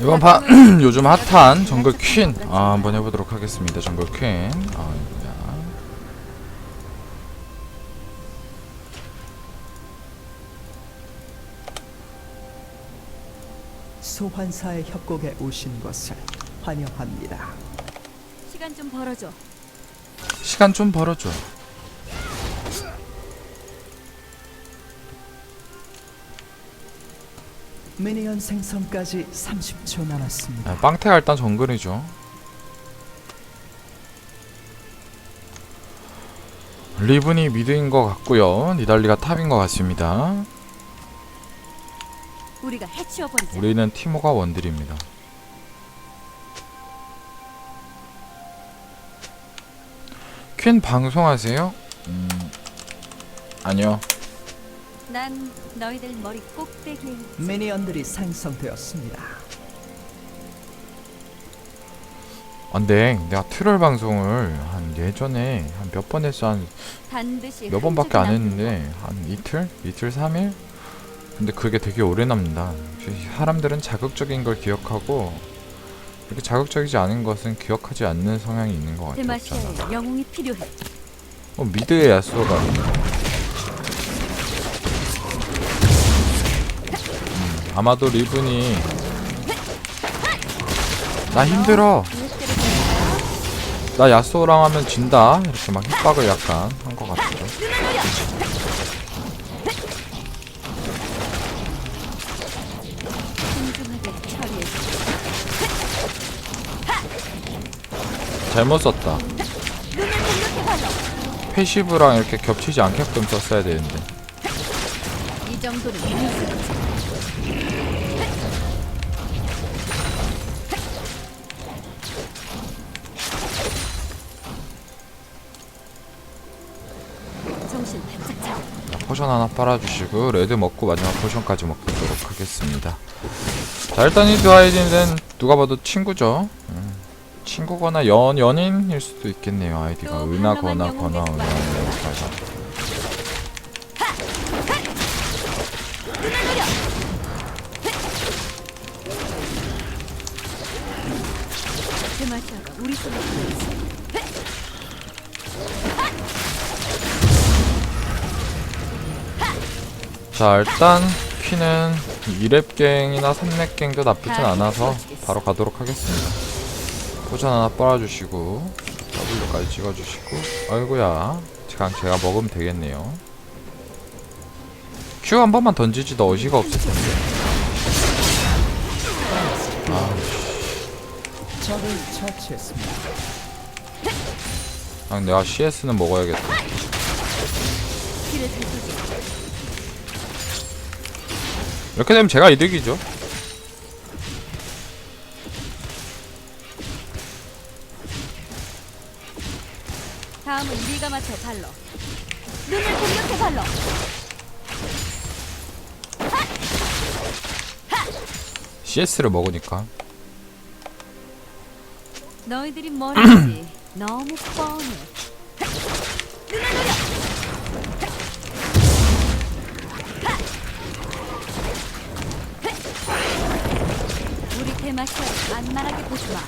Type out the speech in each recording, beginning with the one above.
이번 판 요즘 핫한 정글 퀸 아, 한번 해보도록 하겠습니다. 정글 퀸. 아, 야. 소환사의 협곡에 오신 것을 환영합니다. 시간 좀 벌어줘. 시간 좀 벌어줘. 미니언 생성까지 30초 남았습니다. 아, 빵태가 일단 정글이죠. 리븐이 미드인 것 같고요. 니달리가 탑인 것 같습니다. 우리가 해치워 버리자. 우리는 티모가 원딜입니다. 퀸 방송하세요? 음, 아니요. 난 너희들 머리 꼭대기에. 미니언들이 생성되었습니다. 안돼, 내가 트롤 방송을 한 예전에 한 몇 번 했어 한 반드시 몇 번밖에 안 남는 했는데 한 이틀? 이틀 3일? 근데 그게 되게 오래 남는다 사람들은 자극적인 걸 기억하고 이렇게 자극적이지 않은 것은 기억하지 않는 성향이 있는 것 거. 같아 데마시아의 영웅이 필요해. 어, 미드의 야스오가 아마도 리븐이 나 힘들어. 나 야스오랑 하면 진다. 이렇게 막 협박을 약간 한 것 같죠. 잘못 썼다. 패시브랑 이렇게 겹치지 않게끔 썼어야 되는데. 이 정도는 포션 하나 빨아주시고 레드 먹고 마지막 포션까지 먹도록 하겠습니다. 자 일단 이두 아이디는 누가 봐도 친구죠. 음, 친구거나 연, 연인일 수도 있겠네요. 아이디가 또 은하 방황한 거나 은하 데마시아가 우리 손에 자 일단 퀸은 2렙갱이나 3렙갱도 나쁘진 않아서 바로 가도록 하겠습니다. 포션 하나 빨아주시고 W까지 찍어주시고. 아이고야 그냥 제가 먹으면 되겠네요. Q 한 번만 던지지도 어시가 없을 텐데. 그냥 내가 CS는 먹어야겠다. 이렇게 되면 제가 이득이죠 다음은 네가 맡아 발로. 눈을 공격해 발로. CS를 먹으니까 너희들이 뭘 할지 너무 뻔해. 대마시아를 만만하게 보지 마.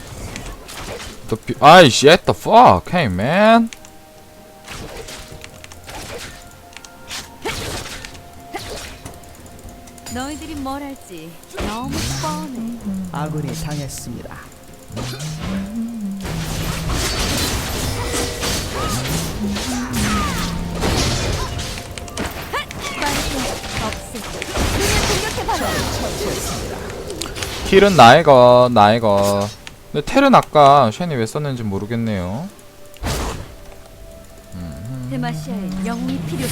또 비... 아이 shit the fuck hey man 너희들이 뭘 할지 너무 뻔해. 아군이 당했습니다. 빨리 없애. 눈을 공격해 발로. 처치했습니다. 킬은 나의 것 나의 것 근데 텔은 아까 쉔이 왜 썼는지 모르겠네요 영웅이 필요해.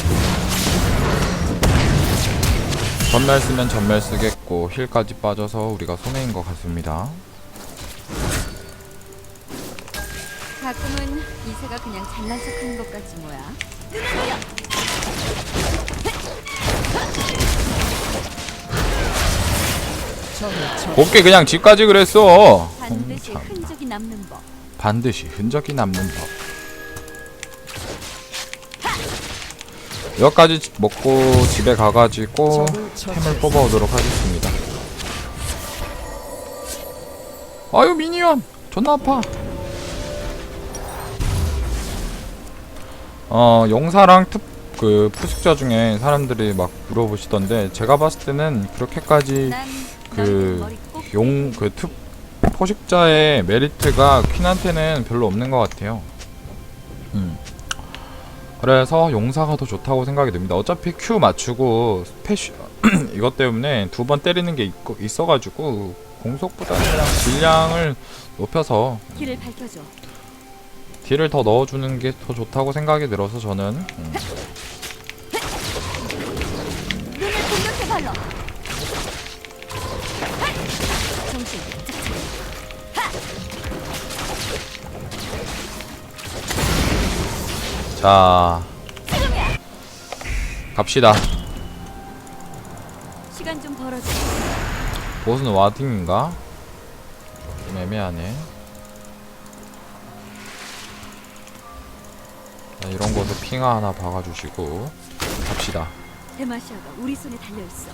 전멸 쓰면 전멸 쓰겠고 힐까지 빠져서 우리가 손해인 것 같습니다 가끔은 이세가 그냥 잘난 척하는 것 같지 뭐야. 적을 처치. 곱게 그냥 집까지 그랬어 반드시 참. 흔적이 남는 법. 반드시 흔적이 남는 법 여기까지 지- 먹고 집에 가가지고 템을. 뽑아오도록 하겠습니다 아유 미니언 존나 아파 어 용사랑 특 그 푸식자 중에 사람들이 막 물어보시던데 제가 봤을 때는 그렇게까지 난 그용그특 포식자의 메리트가 퀸한테는 별로 없는 것 같아요. 음. 그래서 용사가 더 좋다고 생각이 듭니다. 어차피 Q 맞추고 스페시 이것 때문에 두 번 때리는 게 있고, 있어가지고 공속보다는 그냥 질량을 높여서. 딜을 더 넣어주는 게 더 좋다고 생각이 들어서 저는 음. 자. 갑시다. 시간 좀 벌어줘. 보스는 와딩인가? 좀 애매하네. 자, 이런 곳에 핑하 하나 박아주시고 갑시다. 데마시아가 우리 손에 달려 있어.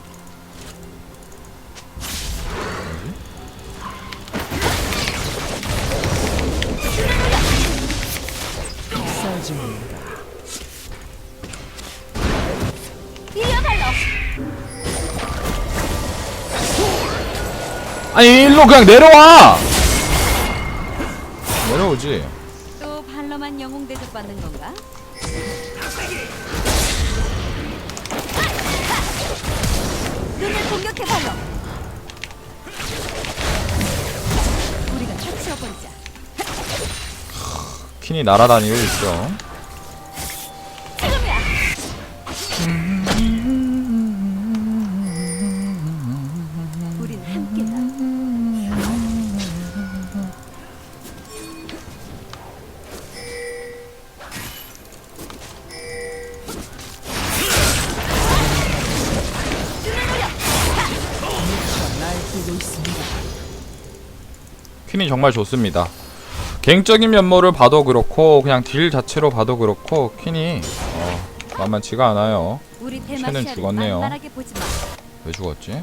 학살 중입니다. 이어 발로. 아니 일로 그냥 내려와. 내려오지. 또 발로만 영웅 대접 받는 건가? 눈을 공격해 발로. 우리가 터치어버리자. 퀸이 날아다니고 있습니다. 퀸이 정말 좋습니다. 개인적인 면모를 봐도 그렇고 그냥 딜 자체로 봐도 그렇고 퀸이 어, 만만치가 않아요. 쟤는 죽었네요. 왜 죽었지?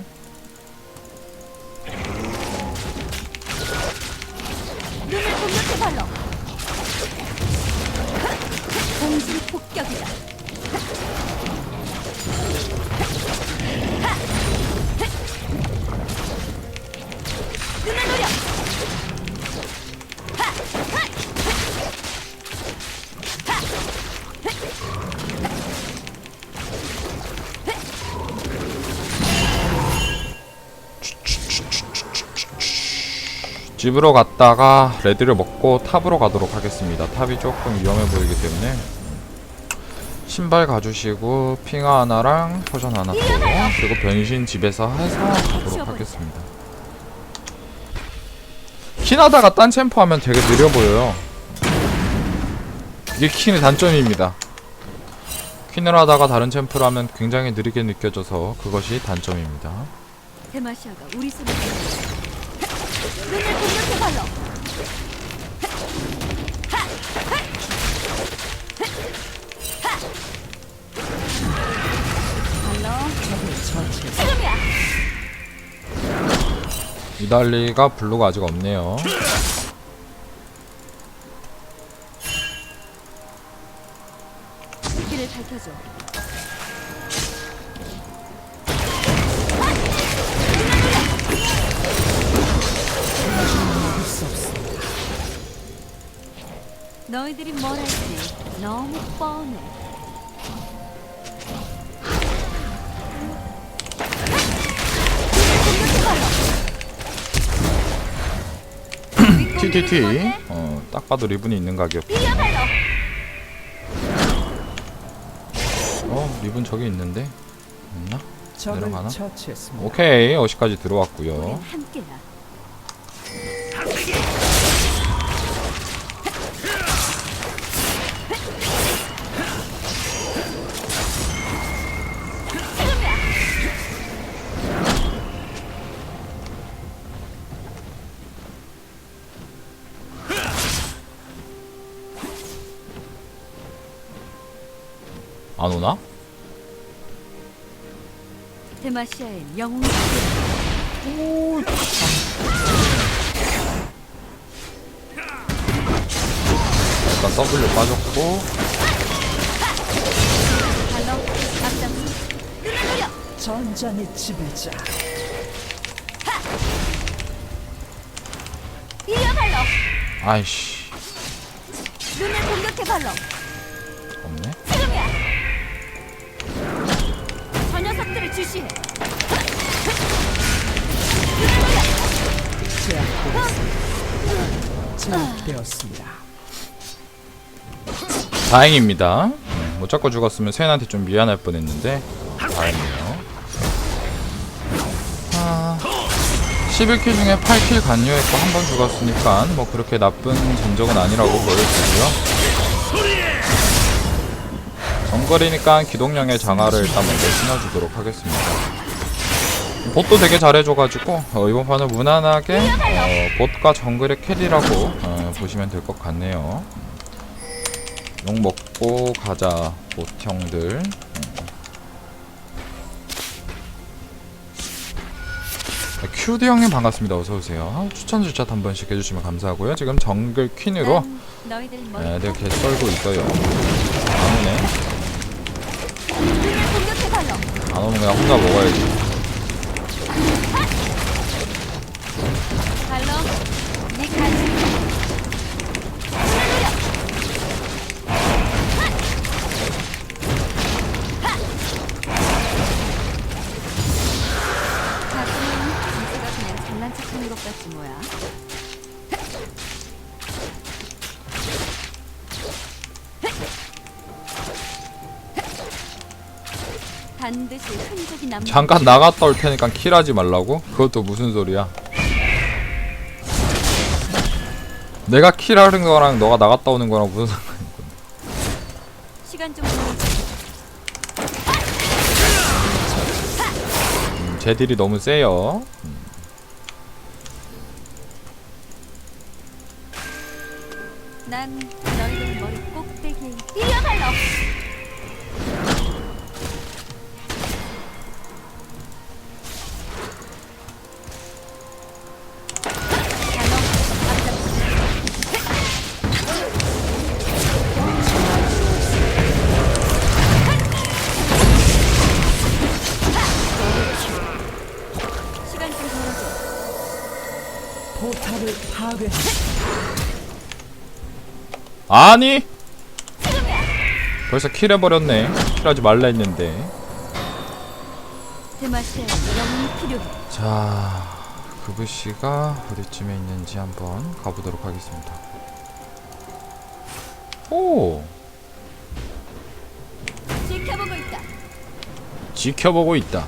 집으로 갔다가 레드를 먹고 탑으로 가도록 하겠습니다. 탑이 조금 위험해 보이기 때문에 신발 가주시고 핑하 하나랑 포션 하나 또 그리고 변신 집에서 해서 가도록 하겠습니다. 키나다가 딴 챔프 하면 되게 느려 보여요. 이게 퀸의 단점입니다. 퀸을 하다가 다른 챔프를 하면 굉장히 느리게 느껴져서 그것이 단점입니다. 대마시아가 우리 손에. 눈을 공격해 발로. 발로. 적을 처치했습니다. 지금이야. 이달리가 블루가 아직 없네요. 길을 밝혀줘. 너희들이 뭘 할지 너무 뻔해. TTT. 어, 딱 봐도 리븐이 있는 가격. 어, 리븐 저기 있는데. 적을 내려가나? 처치했습니다. 오케이. 어시까지 들어왔고요. 안 오나? 데마시아엔 영웅 오, 일단 W 빠졌고. 발로 앞장 전장의 지배자. 이어 발로 아이씨. 눈을 공격해 발로 주시해 제압되었습니다. 제압되었습니다. 다행입니다 음, 못 잡고 죽었으면 세연한테 좀 미안할 뻔했는데 다행이에요 아, 11킬 중에 8킬 간유했고 한 번 죽었으니까 뭐 그렇게 나쁜 전적은 아니라고 보여지고요 정거리니까 기동량의 장화를 일단 먼저 신어주도록 하겠습니다. 봇도 되게 잘해줘가지고 어, 이번 판은 무난하게 어, 봇과 정글의 캐리라고 어, 보시면 될 것 같네요. 욕 먹고 가자 봇 형들. 큐드 형님 반갑습니다. 어서 오세요. 추천 주차 한 번씩 해주시면 감사하고요. 지금 정글 퀸으로 애들 개 썰고 있어요. 발로 안 오면 그냥 혼자 먹어야지 잠깐 나갔다 올 테니까 킬하지 말라고? 그것도 무슨 소리야? 내가 킬하는 거랑 너가 나갔다 오는 거랑 무슨 상관? 시간 좀 보내자. 음, 제 딜이 너무 세요. 난 너희들 머리 꼭대기에 발 아니! 벌써 킬해버렸네. 킬하지 말라 했는데. 자 그브씨가 어디쯤에 있는지 한번 가보도록 하겠습니다. 오! 지켜보고 있다. 지켜보고 있다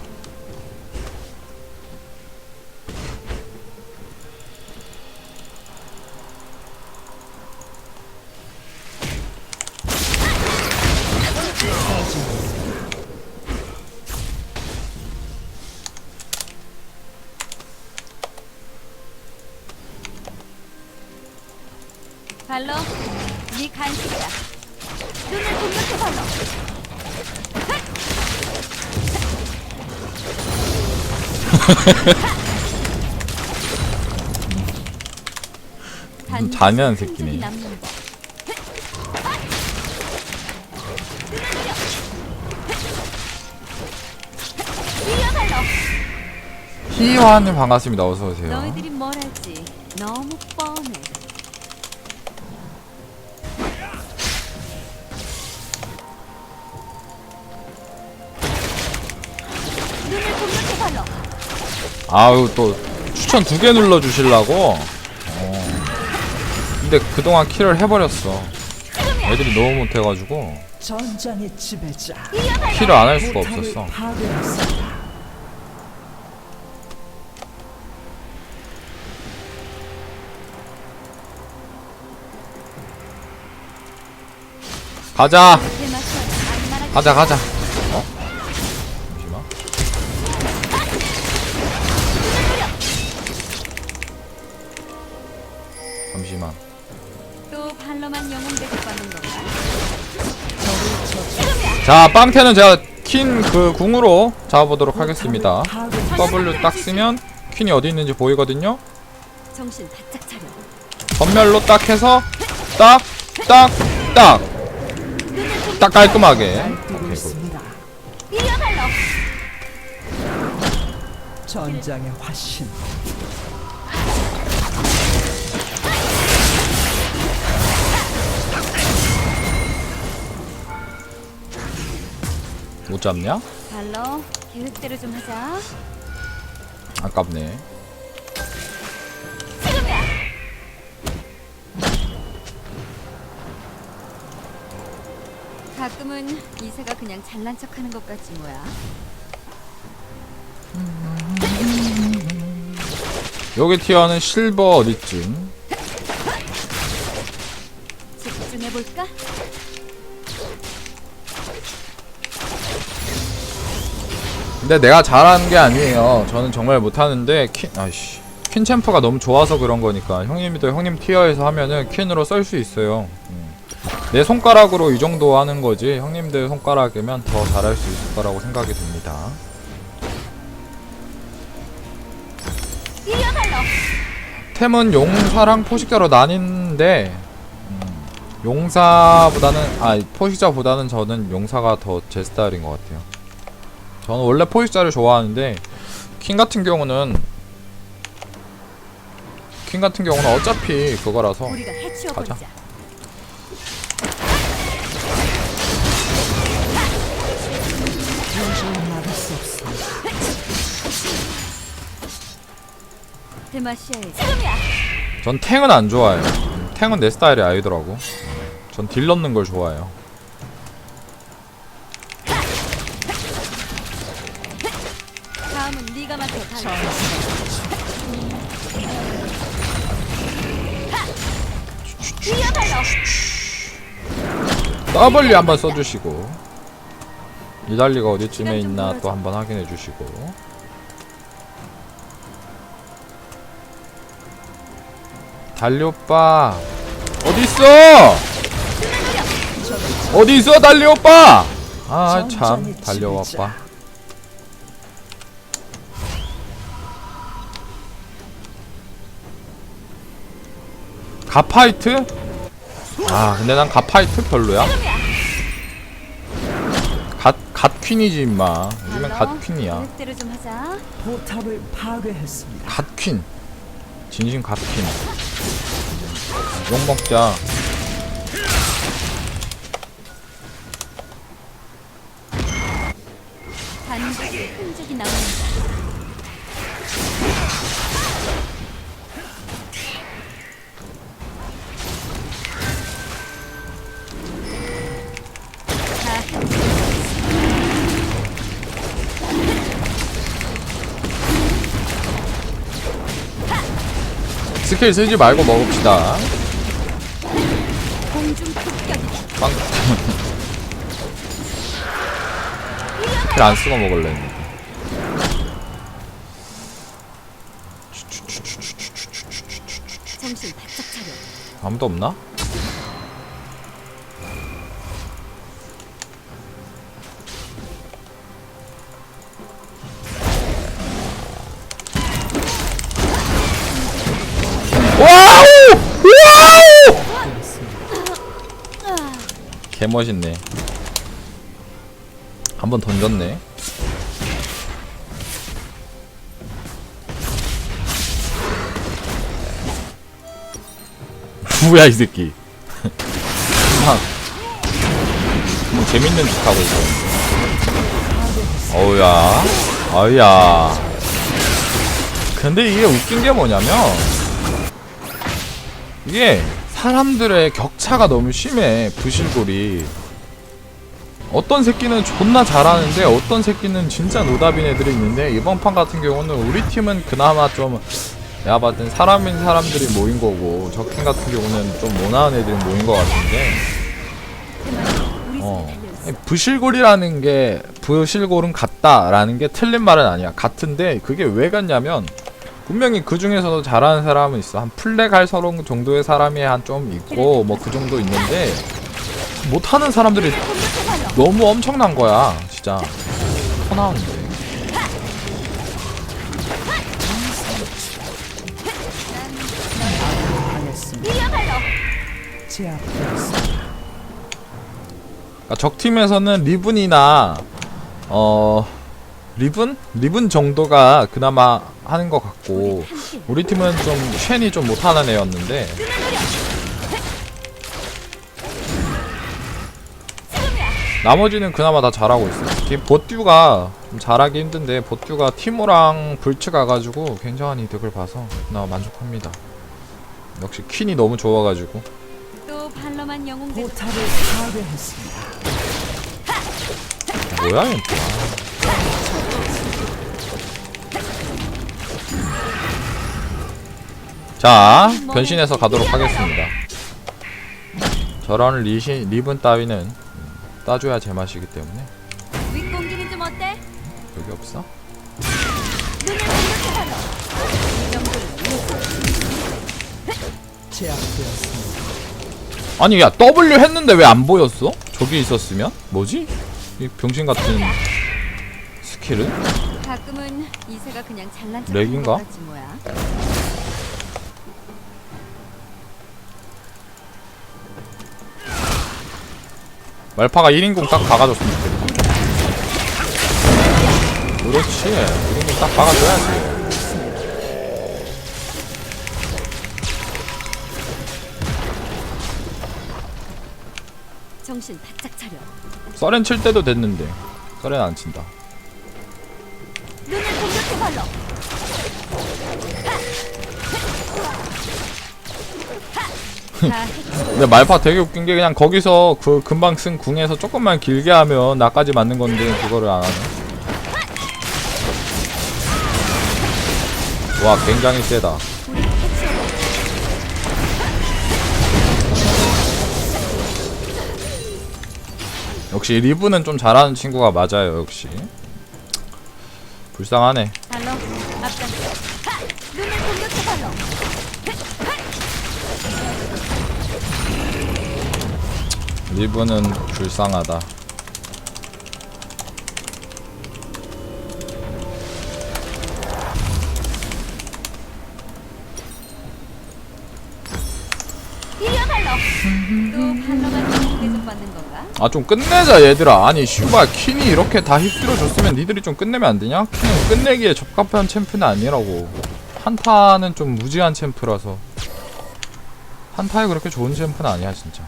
잔인한 새끼네. 이리와 발로 희화님 반갑습니다. 어서 오세요. 너희들이 뭘 할지 너무 뻔 아우 또 추천 두 개 눌러 주실라고. 어. 근데 그동안 킬을 해버렸어. 애들이 너무 못해가지고. 킬을 안 할 수가 없었어. 가자. 가자 가자 자 빵태는 제가 퀸 그 궁으로 잡아보도록 하겠습니다. W 딱 쓰면 퀸이 어디 있는지 보이거든요 전멸로 딱 해서 딱 딱 딱! 딱 깔끔하게. 있습니다. 이리와 발로. 전장의 화신. 못 잡냐? 발로 계획대로 좀 하자. 아깝네. 가끔은 이세가 그냥 잘난 척하는 것 같지 뭐야. 여기 티어는 실버 어디쯤 집중해 볼까? 근데 내가 잘하는 게 아니에요 저는 정말 못하는데 퀸 아이씨 퀸 챔프가 너무 좋아서 그런 거니까 형님도 형님 티어에서 하면은 퀸으로 썰 수 있어요 음. 내 손가락으로 이 정도 하는 거지 형님들 손가락이면 더 잘할 수 있을 거라고 생각이 듭니다. 템은 용사랑 포식자로 나뉜데 음, 용사보다는 아 포식자보다는 저는 용사가 더 제 스타일인 것 같아요. 저는 원래 포식자를 좋아하는데 킹 같은 경우는 킹 같은 경우는 어차피 그거라서 가자. 전 탱은 안 좋아해요. 음, 탱은 내 스타일이 아니더라고. 전 딜 넣는 걸 좋아해요. W 한번 써주시고 이달리가 어디쯤에 있나 또 한번 확인해 주시고 달리 오빠 어디 있어? 어디 있어 달리 오빠? 아 참 달리. 오빠 가파이트? 아 근데 난 가파이트 별로야 갓, 갓 퀸이지 임마 요즘엔 갓 퀸이야 계획대로 좀 하자. 포탑을 파괴했습니다. 갓 퀸. 진심 갓 퀸. 욕 먹자. 반드시 흔적이 나온다. 스킬 쓰지 말고 먹읍시다. 빵. 안 쓰고 먹을래. 아무도 없나? 개 멋있네. 한 번 던졌네. 뭐야 이 새끼. 막, 뭐 재밌는 짓 하고 있어. 어우야, 어우야. 근데 이게 웃긴 게 뭐냐면 이게 사람들의 격차가 너무 심해 부실골이. 어떤 새끼는 존나 잘하는데 어떤 새끼는 진짜 노답인 애들이 있는데 이번 판 같은 경우는 우리 팀은 그나마 좀 내가 봤을 땐 사람인 사람들이 모인 거고 적팀 같은 경우는 좀 모나한 애들이 모인 것 같은데 어. 부실골이라는 게 부실골은 같다라는 게 틀린 말은 아니야 같은데 그게 왜 같냐면 분명히 그 중에서도 잘하는 사람은 있어 한 플렉할 서로 정도의 사람이 한 좀 있고 뭐 그 정도 있는데 못하는 사람들이 너무 엄청난 거야 진짜 터 나오는데 당했습니다. 이리와 발로. 제압되었습니다. 그러니까 적 팀에서는 리븐이나 어 리븐 리븐 정도가 그나마 하는 것 같고 우리 팀은 좀 쉔이 좀 못하는 애였는데 나머지는 그나마 다 잘하고 있어요. 보듀가 좀 잘하기 힘든데 보듀가 티모랑 불츠 가가지고 굉장한 이득을 봐서 그나마 만족합니다. 역시 퀸이 너무 좋아가지고 또 영웅 포탑을 파괴했습니다. 뭐야. 자 변신해서 가도록 하겠습니다. 저런 리시, 리븐 따위는 음, 따줘야 제맛이기 때문에 윗공기는 좀 어때? 여기 없어? 아니 야 W 했는데 왜 안 보였어? 저기 있었으면? 뭐지? 이 병신 같은 스킬은? 가끔은 이세가 그냥 잘난 척 렉인가? 말파가 1인공 딱 박아줬으면 좋겠다 그렇지 1인공 딱 박아줘야지 정신 바짝 차려. 서렌 칠 때도 됐는데 서렌 안 친다 눈을 공격해 발로. 근데 말파 되게 웃긴 게 그냥 거기서 그 금방 쓴 궁에서 조금만 길게 하면 나까지 맞는 건데 그거를 안 하네. 와 굉장히 세다. 역시 리브는 좀 잘하는 친구가 맞아요 역시. 불쌍하네 리브는 불쌍하다. 건가? 아좀 끝내자 얘들아. 아니 슈바 퀸이 이렇게 다 휩쓸어 줬으면 니들이 좀 끝내면 안 되냐? 퀸은 끝내기에 적합한 챔프는 아니라고. 한타는 좀 무지한 챔프라서 한타에 그렇게 좋은 챔프는 아니야 진짜?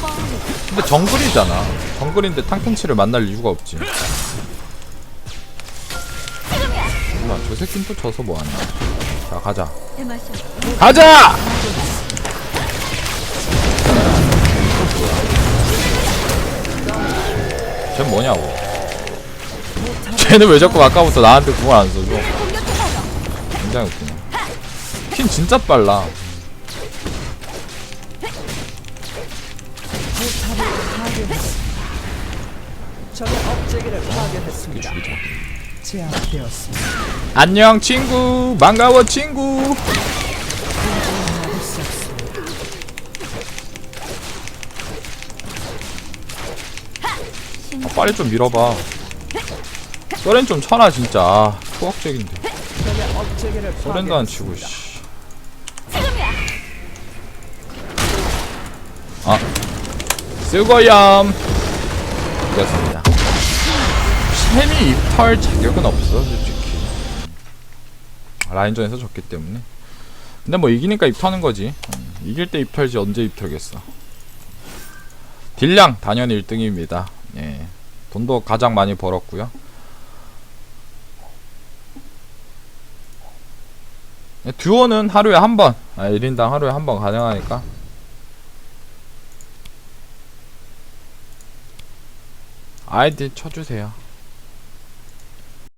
뻔히 근데 정글이잖아 정글인데 탕켄치를 만날 이유가 없지 뭐야 저 새끼는 또 져서 뭐하냐 자 가자. 가자! 쟤 뭐냐고 쟤는 왜 자꾸 아까부터 나한테 궁을 안 써줘. 굉장히 웃기네 퀸 진짜 빨라 제압되었습니다. 안녕 친구 반가워 친구. 아, 빨리 좀 밀어봐 소렌 좀 쳐라 진짜 아, 업체계를 소렌도 안 치고 파괴했습니다. 씨. 쓰고염. 됐습니다. 쉔이 입털 자격은 없어 솔직히. 라인전에서 졌기 때문에. 근데 뭐 이기니까 입터는 거지. 음, 이길 때 입털지 언제 입털겠어. 딜량 단연 1등입니다. 예. 돈도 가장 많이 벌었고요. 예, 듀오는 하루에 한번. 아, 1인당 하루에 한 번 가능하니까 아이디 쳐주세요